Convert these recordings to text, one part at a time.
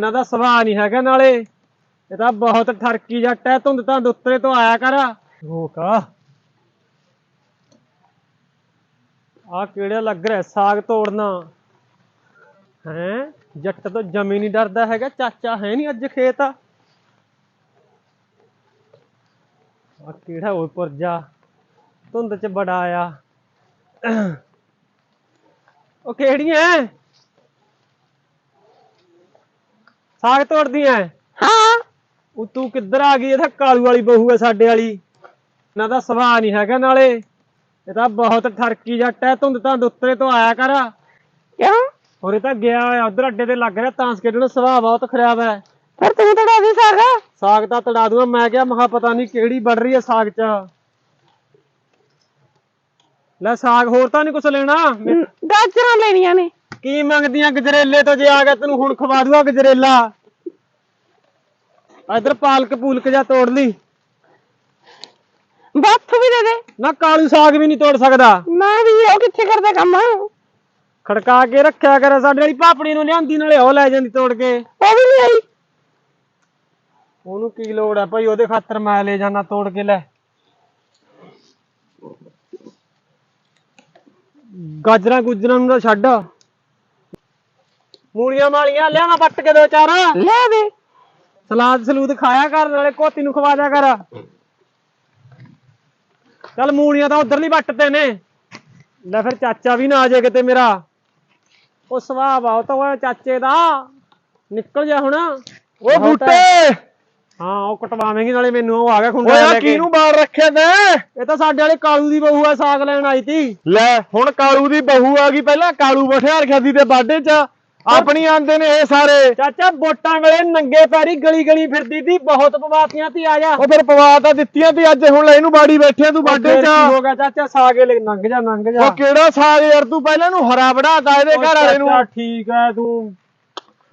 ਇਹਨਾਂ ਦਾ ਸੁਭਾਅ ਨਹੀਂ ਹੈਗਾ ਨਾਲੇ। ਇਹ ਤਾਂ ਬਹੁਤ ਠਰਕੀ ਜੱਟ ਹੈ, ਧੁੰਦ ਤਾਂ ਉੱਤਰੇ ਤੋਂ ਆਇਆ ਕਰ। ਰੋਕਾ ਆ। ਕਿਹੜਾ ਲੱਗ ਰਿਹਾ ਸਾਗ ਤੋੜਨਾ? ਹੈ? ਜੱਟ ਤੋਂ ਜਮੀ ਨਹੀਂ ਡਰਦਾ ਹੈਗਾ, ਚਾਚਾ ਹੈ ਨਹੀਂ ਅੱਜ ਖੇਤ। ਆ ਆ ਕਿਹੜਾ ਉਹ ਪੁਰਜਾ? ਧੁੰਦ ਚ ਬੜਾ ਆਇਆ ਉਹ ਕਿਹੜੀਆਂ? ਸਾਗ ਤੋੜਦੀਆਂ ਹਾਂ। ਉਹ ਤੂੰ ਕਿੱਧਰ ਆ ਗਈ? ਇਹ ਤਾਂ ਕਾਲੂ ਵਾਲੀ ਬਹੂ ਹੈ ਸਾਡੇ ਵਾਲੀ। ਇਹਨਾਂ ਦਾ ਸੁਭਾਅ ਨਹੀਂ ਹੈਗਾ ਨਾਲੇ। ਇਹ ਤਾਂ ਬਹੁਤ ਠਰਕੀ ਜੱਟ ਹੈ ਧੁੰਦ ਤਾਂ ਉੱਤਰੇ ਤੋਂ ਆਇਆ ਕਰ। ਕਿਉਂ? ਹੋਰ ਤਾਂ ਗਿਆ ਹੋਇਆ। ਉਧਰ ਅੱਡੇ ਤੇ ਲੱਗ ਰਿਹਾ ਤਾਂਸ ਖੇਡਣ। ਸੁਭਾਅ ਬਹੁਤ ਖਰਾਬ ਹੈ ਫਿਰ ਤੂੰ ਤੜਾ ਵੀ ਸਾਗ? ਸਾਗ ਤਾਂ ਤੜਾ ਦੂੰਗਾ। ਮੈਂ ਕਿਹਾ ਮਹਾ ਪਤਾ ਨਹੀਂ ਕਿਹੜੀ ਵੜ ਰਹੀ ਹੈ ਸਾਗ 'ਚ। ਲੈ ਸਾਗ ਹੋਰ ਤਾਂ ਨਹੀਂ ਕੁਛ ਲੈਣਾ? ਗਾਜਰਾਂ ਲੈਣੀਆਂ ਨੇ। ਕੀ ਮੰਗਦੀਆਂ ਗਜਰੇਲੇ ਤੋਂ ਜੇ ਆ ਗਿਆ ਤੈਨੂੰ ਹੁਣ ਖਵਾ ਦੂਗਾ ਗਜਰੇਲਾ? ਇਧਰ ਪਾਲਕ ਪੂਲਕ ਜਾ ਤੋੜ ਲਈ। ਬਾਥੂ ਵੀ ਦੇ ਦੇ। ਨਾ ਕਾਲੂ ਸਾਗ ਵੀ ਨਹੀਂ ਤੋੜ ਸਕਦਾ। ਮੈਂ ਵੀ ਉਹ ਕਿੱਥੇ ਕਰਦਾ ਕੰਮ? ਖੜਕਾ ਕੇ ਰੱਖਿਆ ਕਰ ਸਾਡੇ ਵਾਲੀ ਭਾਪੜੀ ਨੂੰ ਲਿਆਂਦੀ ਨਾਲੇ ਉਹ ਲੈ ਜਾਂਦੀ ਤੋੜ ਕੇ। ਉਹ ਵੀ ਨਹੀਂ ਆਈ ਉਹਨੂੰ ਕੀ ਲੋੜ ਹੈ ਭਾਈ ਉਹਦੇ ਖਾਤਰ ਮੈਂ ਲੈ ਜਾਣਾ ਤੋੜ ਕੇ ਲੈ। ਗਾਜਰਾਂ ਗੁਜਰਾਂ ਨੂੰ ਤਾਂ ਛੱਡ। ਮੂਲੀਆਂ ਮਾਲੀਆਂ ਲਿਆਣਾ ਵੱਟ ਕੇ ਦੋ ਚਾਰ। ਲੈ ਦੇ। ਸਲਾਦ ਸਲੂਦ ਖਾਇਆ ਕਰ ਨਾਲੇ ਕੋਤੀ ਨੂੰ ਖਵਾ ਦਿਆ ਕਰ। ਚੱਲ ਮੂਲੀਆਂ ਤਾਂ ਉਧਰਲੀ ਵੱਟ ਤੇ ਨੇ। ਲੈ ਫਿਰ ਚਾਚਾ ਵੀ ਨਾ ਆ ਜਾਏ ਕਿਤੇ ਮੇਰਾ। ਉਹ ਸੁਭਾਅ ਬਹੁਤ ਉਹ ਚਾਚੇ ਦਾ। ਨਿਕਲ ਜਾ ਹੁਣ। ਓ ਬੂਟੇ। ਹਾਂ। ਉਹ ਕਟਵਾਵੇਂਗੀ ਨਾਲੇ ਮੈਨੂੰ ਉਹ ਆ ਗਿਆ ਖੁੰਡਾ ਓਏ ਆ ਲੈ ਕੇ। ਕਿਹਨੂੰ ਬਾਹਰ ਰੱਖਿਆ ਤੈਂ? ਇਹ ਤਾਂ ਸਾਡੇ ਵਾਲੇ ਕਾਲੂ ਦੀ ਬਹੂ ਆ ਸਾਗ ਲੈਣ ਆਈ ਤੀ। ਲੈ ਹੁਣ ਕਾਲੂ ਦੀ ਬਹੂ ਆ ਗਈ ਪਹਿਲਾਂ ਕਾਲੂ ਬਠਿਆ ਰੱਖਿਆ ਸੀ ਤੇ ਬਾਡੇ 'ਚ। ਆਪਣੀ ਆਂਦੇ ਨੇ ਇਹ ਸਾਰੇ। ਚਾਚਾ ਵੋਟਾਂ ਵੇਲੇ ਨੰਗੇ ਪੈਰੀ ਗਲੀ ਗਲੀ ਫਿਰਦੀ ਤੀ ਬਹੁਤ ਪਵਾਤੀਆਂ ਤੀ ਆ ਜਾ। ਉਹ ਫਿਰ ਪਵਾ ਤਾਂ ਦਿੱਤੀਆਂ ਤੇ ਅੱਜ ਹੁਣ ਇਹਨੂੰ ਬਾੜੀ ਬੈਠਿਆ ਤੂੰ ਬਾਡੇ 'ਚ ਹੋ ਗਿਆ ਚਾਚਾ ਸਾਗੇ ਲੰਘ ਜਾ ਲੰਘ ਜਾ। ਉਹ ਕਿਹੜਾ ਸਾਗ ਯਾਰ ਤੂੰ ਪਹਿਲਾਂ ਨੂੰ ਹਰਾ ਬੜਾਤਾ ਇਹਦੇ ਘਰ ਵਾਲੇ ਨੂੰ। ਚਾਚਾ ਠੀਕ ਹੈ ਤੂੰ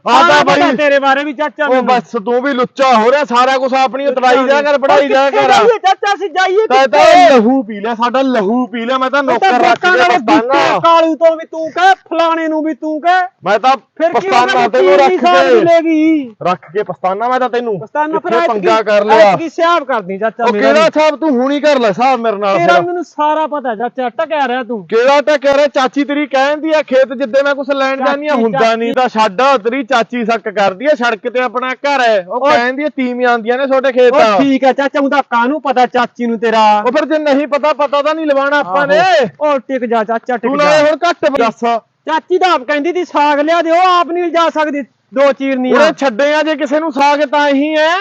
ਆ ਤਾਂ ਪਤਾ ਬੜੀ ਤੇਰੇ ਬਾਰੇ ਵੀ ਚਾਚਾ ਉਹ। ਬਸ ਤੂੰ ਵੀ ਲੁੱਚਾ ਹੋ ਰਿਹਾ ਸਾਰਾ ਕੁਝ ਆਪਣੀ ਤੜਾਈ ਜਾ ਕਰ ਬੜਾਈ ਜਾ ਕਰ। ਚਾਚਾ ਅਸੀਂ ਜਾਈਏ ਤਾਂ? ਤਾਂ ਲਹੂ ਪੀ ਲਿਆ ਸਾਡਾ ਲਹੂ ਪੀ ਲਿਆ ਮੈਂ ਤਾਂ ਨੌਕਰ ਰੱਖ ਕੇ ਕਾਲੂ ਤੋਂ ਵੀ ਤੂੰ ਕਹਿ ਫਲਾਣੇ ਨੂੰ ਵੀ ਤੂੰ ਕਹਿ। ਮੈਂ ਤਾਂ ਫਿਰ ਕੀ ਪਛਤਾਨਾ ਹੋਣਾ ਤੈਨੂੰ ਰੱਖ ਕੇ। ਰੱਖ ਕੇ ਪਛਤਾਨਾ ਮੈਂ ਤਾਂ ਤੈਨੂੰ। ਪਸਤਾਨਾ ਫਿਰ ਪੰਗਾ ਕਰ ਲਿਆ। ਐਤਕੀ ਸਿਆਬ ਕਰਦੀ ਚਾਚਾ ਉਹ ਮੇਰਾ ਕਿਹੜਾ ਵੀ। ਸਾਹਿਬ ਤੂੰ ਹੁਣੀ ਕਰ ਲੈ ਸਾਹਿਬ ਮੇਰੇ ਨਾਲ ਤੇਰਾ। ਮੈਨੂੰ ਸਾਰਾ ਪਤਾ ਚਾਚਾ ਟਕਿਆ ਰਿਹਾ ਤੂੰ। ਕਿਹੜਾ ਕਹਿ ਰਿਹਾ? ਚਾਚੀ ਤੇਰੀ ਕਹਿੰਦੀ ਆ ਖੇਤ ਜਿੱਦੇ ਮੈਂ ਕੁਛ ਲੈਣ ਜਾਨੀ ਆ ਹੁੰਦਾ ਨਹੀਂ ਤਾਂ ਛੱਡ ਤੇਰੀ ਚਾਚੀ ਸੱਕ ਕਰਦੀ ਆ ਸੜਕ ਤੇ ਆਪਣਾ ਘਰ ਹੈ। ਉਹ ਉਹ- ਕਹਿੰਦੀ ਆ ਤੀਵੀਆਂ ਆਂਦੀਆਂ ਨੇ ਤੁਹਾਡੇ ਖੇਤ ਉਹ ਠੀਕ ਹੈ ਚਾਚਾ ਉਹਦਾ ਕਾਹਨੂੰ ਪਤਾ ਚਾਚੀ ਨੂੰ ਤੇਰਾ? ਉਹ ਫਿਰ ਜੇ ਨਹੀਂ ਪਤਾ ਪਤਾ ਤਾਂ ਨਹੀਂ ਲਵਾਣਾ ਆਪਾਂ ਨੇ। ਉਹ ਟਿਕ ਜਾ ਚਾਚਾ ਟਿਕ ਜਾ। ਹੁਣ ਘੱਟ ਦੱਸ। ਚਾਚੀ ਤਾਂ ਆਪ ਕਹਿੰਦੀ ਤੀ ਸਾਗ ਲਿਆ ਦੇ ਉਹ ਆਪ ਨਹੀਂ ਜਾ ਸਕਦੀ ਦੋ ਚੀਰਨੀਆਂ। ਉਹਨੇ ਛੱਡੇ ਆ ਜੇ ਕਿਸੇ ਨੂੰ ਸਾਗ ਤਾਂ ਹੀ ਹੈ।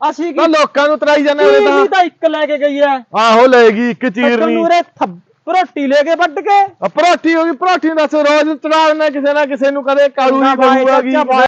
ਅਸੀਂ ਕੀ ਲੋਕਾਂ ਨੂੰ ਤਰਾਈ ਜਾਂਦੇ ਚੀਰਨੀ ਤਾਂ ਤਾਂ। ਇੱਕ ਲੈ ਕੇ ਗਈ ਐ ਆਹੋ ਲੈਗੀ ਇੱਕ ਚੀਰਨੀ। ਨੂਰੇ ਰੋਟੀ ਲੈ ਕੇ ਵੱਢ ਕੇ। ਆ ਪਰੋਠੀ ਹੋ ਗਈ ਪਰੋਠੀ ਦੱਸ ਰੋਜ਼ ਚੜਾ ਦੇਣਾ ਕਿਸੇ ਨਾ ਕਿਸੇ ਨੂੰ ਕਦੇ ਕਾਲੂ ਦੀ ਨਾ ਬਾਈ ਬਹੂ ਆ ਗਈ ਚਾਚਾ,